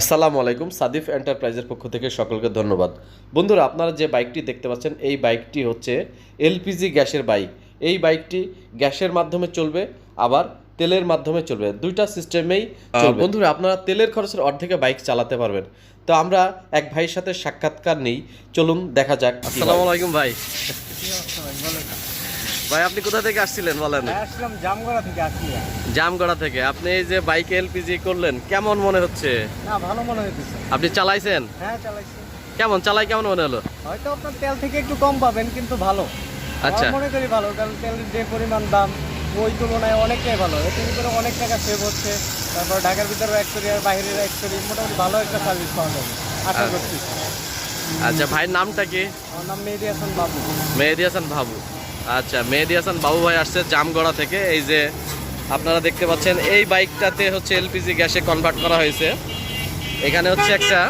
আসসালামু আলাইকুম সাদিফ এন্টারপ্রাইজের পক্ষ থেকে সকলকে ধন্যবাদ। বন্ধুরা আপনারা যে বাইকটি দেখতে পাচ্ছেন এই বাইকটি হচ্ছে এলপিজি গ্যাসের বাইক। এই বাইকটি গ্যাসের মাধ্যমে চলবে আবার তেলের মাধ্যমে চলবে। দুইটা সিস্টেমেই বন্ধুরা আপনারা তেলের খরচের অর্ধেকে বাইক চালাতে পারবেন। তো আমরা এক ভাইয়ের সাথে সাক্ষাৎকার নেই। চলুন দেখা যাক আসসালামু আলাইকুম ভাই। ভাই আপনি কোথা থেকে আসছিলেন বলেন? আসলাম জামগড়া থেকে আসছি জামগড়া থেকে। আপনি এই যে বাইকে এলপিজি করলেন কেমন মনে হচ্ছে? না ভালো মনে হইতেছে। আপনি চালাইছেন? হ্যাঁ চালাইছি। কেমন চালাই কেমন মনে হলো? হয়তো আপনার তেল থেকে একটু কম পাবেন কিন্তু ভালো। আচ্ছা। মনে করি ভালো কারণ তেলের যে পরিমাণ দাম ওই তুলনায় অনেকটাই ভালো। এতে ভিতরে অনেক টাকা সেভ হচ্ছে। তারপর ঢাকার ভিতরে এক করি আর বাইরের এক করি মোটামুটি ভালো একটা সার্ভিস পাওয়া যাবে আশা আচ্ছা। করছি। আচ্ছা ভাইয়ের নামটা কি? আমার নাম মেহেদি হাসান বাবু। মেহেদি হাসান বাবু। আচ্ছা মেহেদি হাসান বাবু ভাই আসছে জামগড়া থেকে। এই যে আপনারা দেখতে পাচ্ছেন, এই বাইকটাতে হচ্ছে এলপিজি গ্যাসে কনভার্ট করা হয়েছে। এখানে হচ্ছে একটা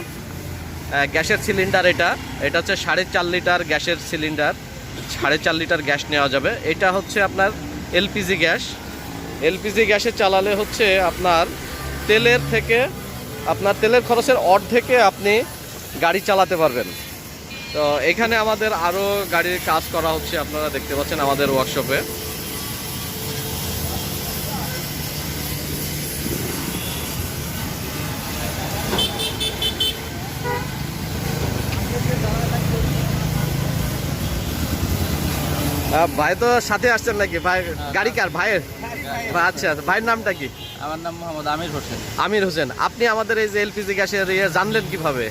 গ্যাসের সিলিন্ডার এটা। এটা হচ্ছে সাড়ে চার লিটার গ্যাসের সিলিন্ডার সাড়ে চার লিটার গ্যাস নেওয়া যাবে। এটা হচ্ছে আপনার এলপিজি গ্যাস। এলপিজি গ্যাসে চালালে হচ্ছে আপনার তেলের থেকে, আপনার তেলের খরচের অর্ধেকে আপনি গাড়ি চালাতে পারবেন। তো এখানে আমাদের আরও গাড়ির কাজ করা হচ্ছে আপনারা দেখতে পাচ্ছেন আমাদের ওয়ার্কশপে ভাই তো সাথে আসছেন নাকি? ভাই গাড়ি কার? ভাইয়ের? আচ্ছা আচ্ছা ভাইয়ের নামটা কি? আমার নাম মোহাম্মদ আমির হোসেন। আমির হোসেন। আপনি আমাদের এই যে এলপিজি গ্যাসের ইয়ে জানলেন কীভাবে?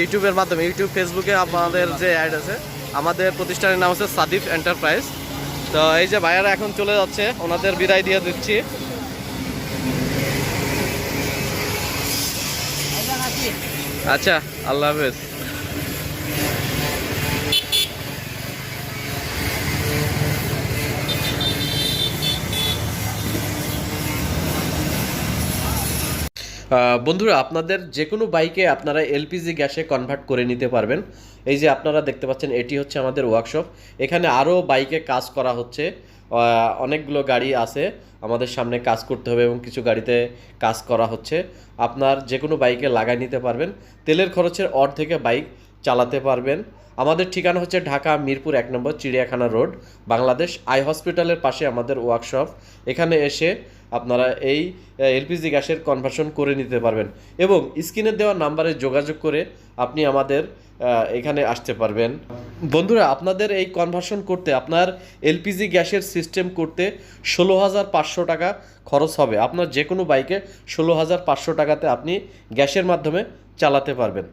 ইউটিউবের মাধ্যমে, ইউটিউব, ফেসবুকে আমাদের যে অ্যাড আছে, আমাদের প্রতিষ্ঠানের নাম হচ্ছে সাদিফ এন্টারপ্রাইজ। তো এই যে ভাইয়ারা এখন চলে যাচ্ছে, ওনাদের বিদায় দিয়ে দিচ্ছি। আচ্ছা আল্লাহ হাফেজ। বন্ধুরা, আপনাদের যে কোনো বাইকে আপনারা এলপিজি গ্যাসে কনভার্ট করে নিতে পারবেন। এই যে আপনারা দেখতে পাচ্ছেন, এটি হচ্ছে আমাদের ওয়ার্কশপ এখানে আরও বাইকে কাজ করা হচ্ছে। অনেকগুলো গাড়ি আছে আমাদের সামনে কাজ করতে হবে এবং কিছু গাড়িতে কাজ করা হচ্ছে। আপনার যে কোনো বাইকে লাগাই নিতে পারবেন। তেলের খরচের অর্ধেকে বাইক চালাতে পারবেন। আমাদের ঠিকানা হচ্ছে ঢাকা মিরপুর এক নম্বর চিড়িয়াখানা রোড, বাংলাদেশ আই হসপিটালের পাশে আমাদের ওয়ার্কশপ। এখানে এসে আপনারা এই এলপিজি গ্যাসের কনভার্সন করে নিতে পারবেন এবং স্ক্রিনে দেওয়া নাম্বারে যোগাযোগ করে আপনি আমাদের এখানে আসতে পারবেন। বন্ধুরা, আপনাদের এই কনভার্সন করতে, আপনার এলপিজি গ্যাসের সিস্টেম করতে ষোলো হাজার পাঁচশো টাকা খরচ হবে। আপনার যে কোনো বাইকে ষোলো হাজার পাঁচশো টাকাতে আপনি গ্যাসের মাধ্যমে চালাতে পারবেন।